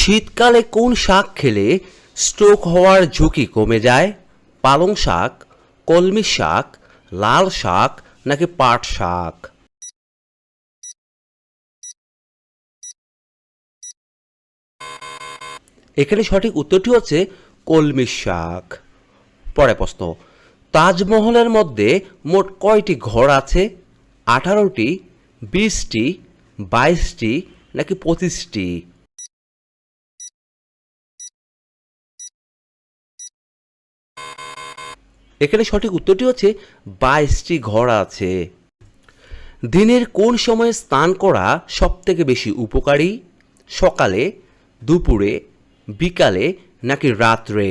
শীতকালে কোন শাক খেলে স্ট্রোক হওয়ার ঝুঁকি কমে যায়? পালং শাক, কলমি শাক, লাল শাক নাকি পাট শাক? এখানে সঠিক উত্তরটি হচ্ছে কলমি শাক। পরে প্রশ্ন, তাজমহলের মধ্যে মোট কয়টি ঘর আছে? আঠারোটি, বিশটি, বাইশটি নাকি পঁচিশটি? এখানে সঠিক উত্তরটি হচ্ছে বাইশটি ঘর আছে। দিনের কোন সময়ে স্নান করা সবথেকে বেশি উপকারী? সকালে, দুপুরে, বিকালে নাকি রাত্রে?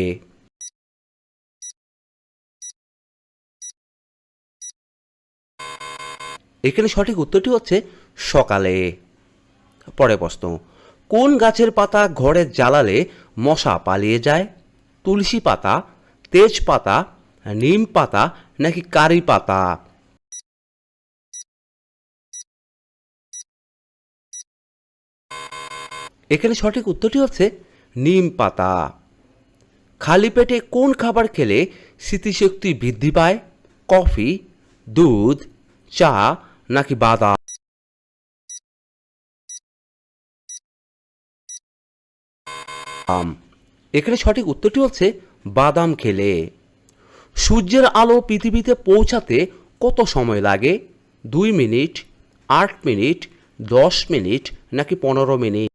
এখানে সঠিক উত্তরটি হচ্ছে সকালে। পরে প্রশ্ন, কোন গাছের পাতা ঘরে জ্বালালে মশা পালিয়ে যায়? তুলসী পাতা, তেজপাতা নিম পাতা নাকি কারি পাতা? এখানে সঠিক উত্তরটি হচ্ছে নিম পাতা। খালি পেটে কোন খাবার খেলে স্মৃতিশক্তি বৃদ্ধি পায়? কফি, দুধ, চা নাকি বাদাম। এখানে সঠিক উত্তরটি হচ্ছে বাদাম খেলে। সূর্যের আলো পৃথিবীতে পৌঁছাতে কত সময় লাগে? দুই মিনিট, আট মিনিট, দশ মিনিট নাকি পনেরো মিনিট?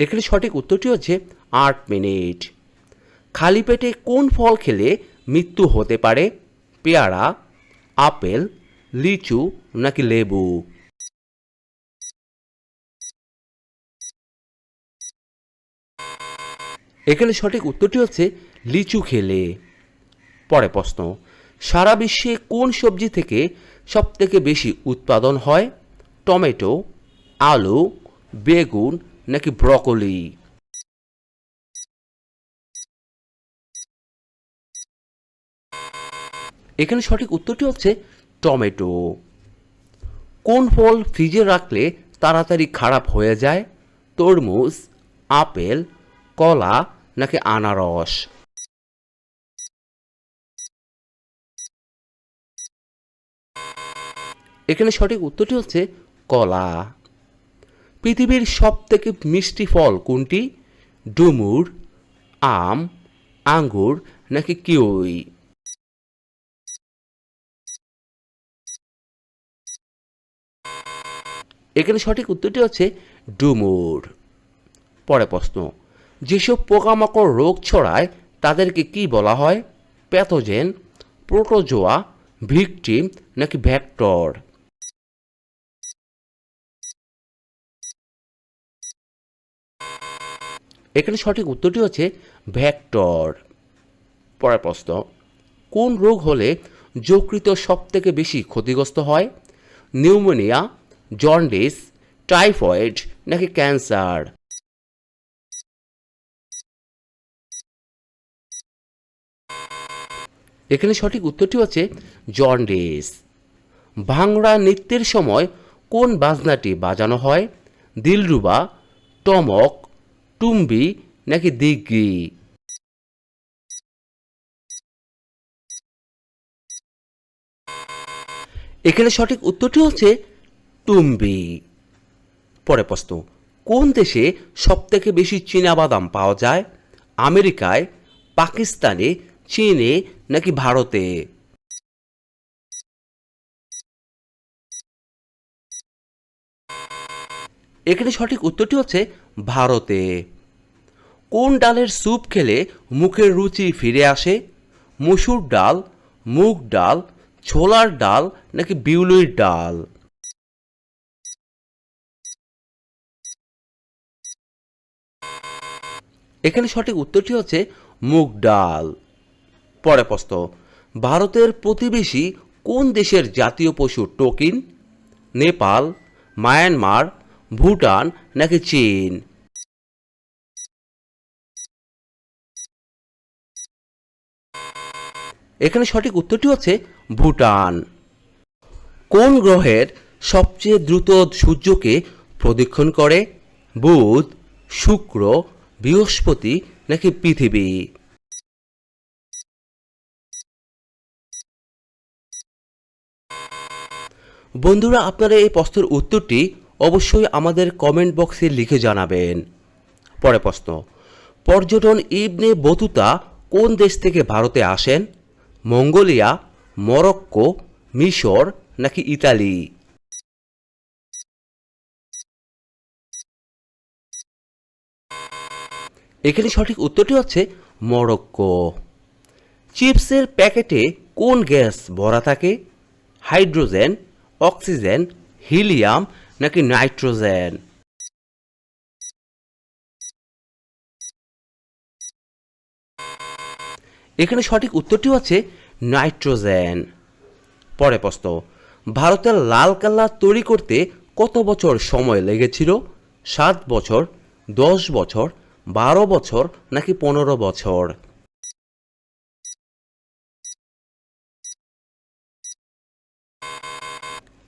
এখানে সঠিক উত্তরটি হচ্ছে আট মিনিট। খালি পেটে কোন ফল খেলে মৃত্যু হতে পারে? পেয়ারা, আপেল, লিচু নাকি লেবু? এখানে সঠিক উত্তরটি হচ্ছে লিচু খেলে। পরে প্রশ্ন, সারা বিশ্বে কোন সবজি থেকে সবথেকে বেশি উৎপাদন হয়? টমেটো, আলু, বেগুন নাকি ব্রকলি? এখানে সঠিক উত্তরটি হচ্ছে টমেটো। কোন ফল ফ্রিজে রাখলে তাড়াতাড়ি খারাপ হয়ে যায়? তরমুজ, আপেল কলা নাকি আনারস? এখানে সঠিক উত্তরটি হচ্ছে কলা। পৃথিবীর সব থেকে মিষ্টি ফল কোনটি? ডুমুর, আম, আঙ্গুর নাকি কিউই? এখানে সঠিক উত্তরটি হচ্ছে ডুমুর। পরে প্রশ্ন। যেসব পোকামাকড় রোগ ছড়ায়, তাদেরকে কি বলা হয়? প্যাথোজেন, প্রোটোজোয়া, ভিকটিম নাকি ভ্যাক্টর? এখানে সঠিক উত্তরটি হচ্ছে ভ্যাক্টর। পরের প্রশ্ন, কোন রোগ হলে যকৃত সবথেকে বেশি ক্ষতিগ্রস্ত হয়? নিউমোনিয়া, জন্ডিস, টাইফয়েড নাকি ক্যান্সার? এখানে সঠিক উত্তরটি হচ্ছে জন্ডিস। ভাংড়া নৃত্যের সময় কোন বাজনাটি বাজানো হয়? দিলরুবা, টমক, টুম্বি নাকি দিগ্গি এখানে সঠিক উত্তরটি হচ্ছে টুম্বি। পরে প্রশ্ন, কোন দেশে সবথেকে বেশি চীনাবাদাম পাওয়া যায়? আমেরিকায়, পাকিস্তানে চীনে নাকি ভারতে? এখানে সঠিক উত্তরটি হচ্ছে ভারতে। কোন ডালের স্যুপ খেলে মুখের রুচি ফিরে আসে? মসুর ডাল, মুগ ডাল, ছোলার ডাল নাকি বিউলির ডাল? এখানে সঠিক উত্তরটি হচ্ছে মুগ ডাল। পরে প্রশ্ন, ভারতের প্রতিবেশী কোন দেশের জাতীয় পশু টোকিন, নেপাল, মায়ানমার, ভুটান নাকি চীন? এখানে সঠিক উত্তরটি হচ্ছে ভুটান। কোন গ্রহের সবচেয়ে দ্রুত সূর্যকে প্রদক্ষিণ করে? বুধ, শুক্র, বৃহস্পতি নাকি পৃথিবী? বন্ধুরা, আপনারা এই প্রশ্নের উত্তরটি অবশ্যই আমাদের কমেন্ট বক্সে লিখে জানাবেন। পরে প্রশ্ন, পর্যটন ইবনে বতুতা কোন দেশ থেকে ভারতে আসেন? মঙ্গোলিয়া, মরক্কো, মিশর নাকি ইতালি? এখানে সঠিক উত্তরটি হচ্ছে মরক্কো। চিপসের প্যাকেটে কোন গ্যাস ভরা থাকে? হাইড্রোজেন অক্সিজেন, হিলিয়াম নাকি নাইট্রোজেন? এখানে সঠিক উত্তরটি হচ্ছে নাইট্রোজেন। পরে প্রশ্ন, ভারতের লাল কাল্লা তৈরি করতে কত বছর সময় লেগেছিল? সাত বছর, দশ বছর, বারো বছর নাকি পনেরো বছর?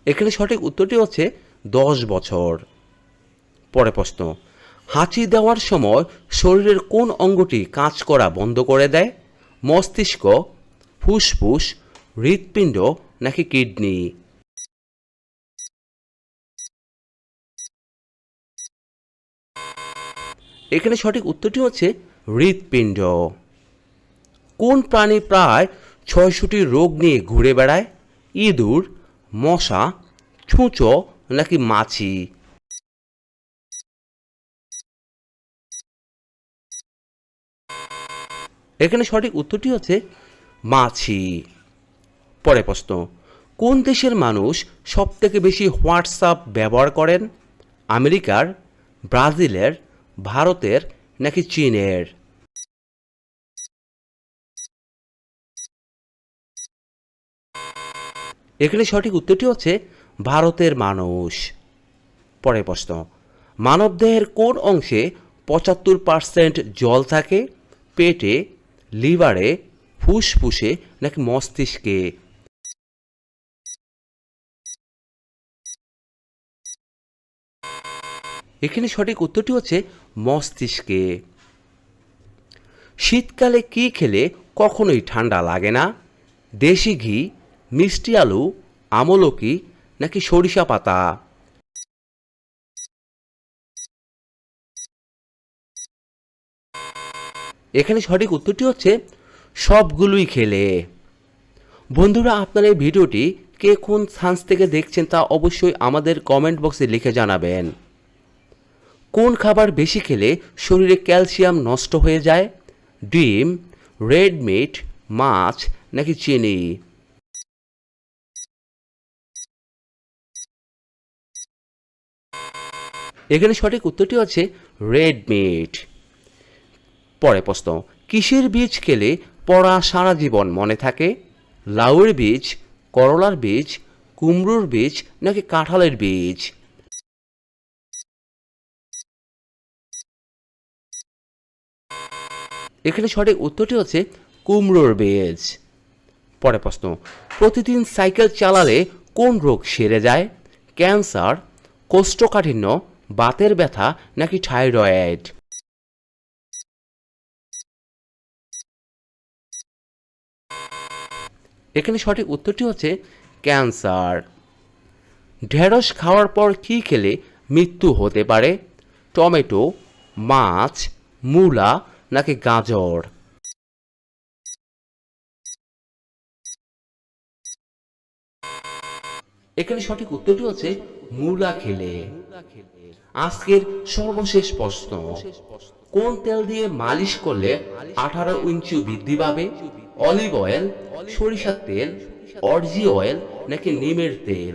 এখানে সঠিক উত্তরটি হচ্ছে দশ বছর। পরে প্রশ্ন, হাঁচি দেওয়ার সময় শরীরের কোন অঙ্গটি কাজ করা বন্ধ করে দেয়? মস্তিষ্ক, ফুসফুস, হৃৎপিণ্ড নাকি কিডনি? এখানে সঠিক উত্তরটি হচ্ছে হৃৎপিণ্ড। কোন প্রাণী প্রায় ছয়শটি রোগ নিয়ে ঘুরে বেড়ায়? ইঁদুর মশা, ছুঁচো নাকি মাছি? এখানে সঠিক উত্তরটি হচ্ছে মাছি। পরে প্রশ্ন, কোন দেশের মানুষ সবথেকে বেশি হোয়াটসঅ্যাপ ব্যবহার করেন? আমেরিকার, ব্রাজিলের, ভারতের নাকি চীনের? এখানে সঠিক উত্তরটি হচ্ছে ভারতের মানুষ পরের প্রশ্ন, মানবদেহের কোন অংশে পঁচাত্তর পার্সেন্ট জল থাকে? পেটে, লিভারে, ফুসফুসে নাকি মস্তিষ্কে? এখানে সঠিক উত্তরটি হচ্ছে মস্তিষ্কে। শীতকালে কি খেলে কখনোই ঠান্ডা লাগে না? দেশি ঘি মিষ্টি আলু, আমলকি, নাকি সরিষা পাতা? এখানে সঠিক উত্তরটি হচ্ছে সবগুলোই খেলে। বন্ধুরা, আপনার এই ভিডিওটি কে কোন সান্স থেকে দেখছেন তা অবশ্যই আমাদের কমেন্ট বক্সে লিখে জানাবেন। কোন খাবার বেশি খেলে শরীরে ক্যালসিয়াম নষ্ট হয়ে যায়? ডিম, রেড মিট, মাছ, নাকি চিনি? এখানে সঠিক উত্তরটি হচ্ছে রেড মিট পরে প্রশ্ন, কিসের বীজ খেলে পড়া সারা জীবন মনে থাকে? লাউয়ের বীজ, করলার বীজ, কুমড়োর বীজ নাকি কাঁঠালের বীজ? এখানে সঠিক উত্তরটি হচ্ছে কুমড়োর বীজ। পরে প্রশ্ন, প্রতিদিন সাইকেল চালালে কোন রোগ সেরে যায়? ক্যান্সার, কোষ্ঠকাঠিন্য বাতের ব্যথা নাকি থাইরয়েড? এখানে সঠিক উত্তরটি হচ্ছে ক্যান্সার। ঢেঁড়স খাওয়ার পর কী খেলে মৃত্যু হতে পারে? টমেটো, মাছ, মূলা নাকি গাজর? এখানে সঠিক উত্তরটি হচ্ছে মূলা খেলে। আজকের সর্বশেষ প্রশ্ন, কোন তেল দিয়ে মালিশ করলে আঠারো ইঞ্চি বৃদ্ধি পাবে? অলিভ অয়েল, সরিষার তেল, অরজি অয়েল নাকি নিমের তেল?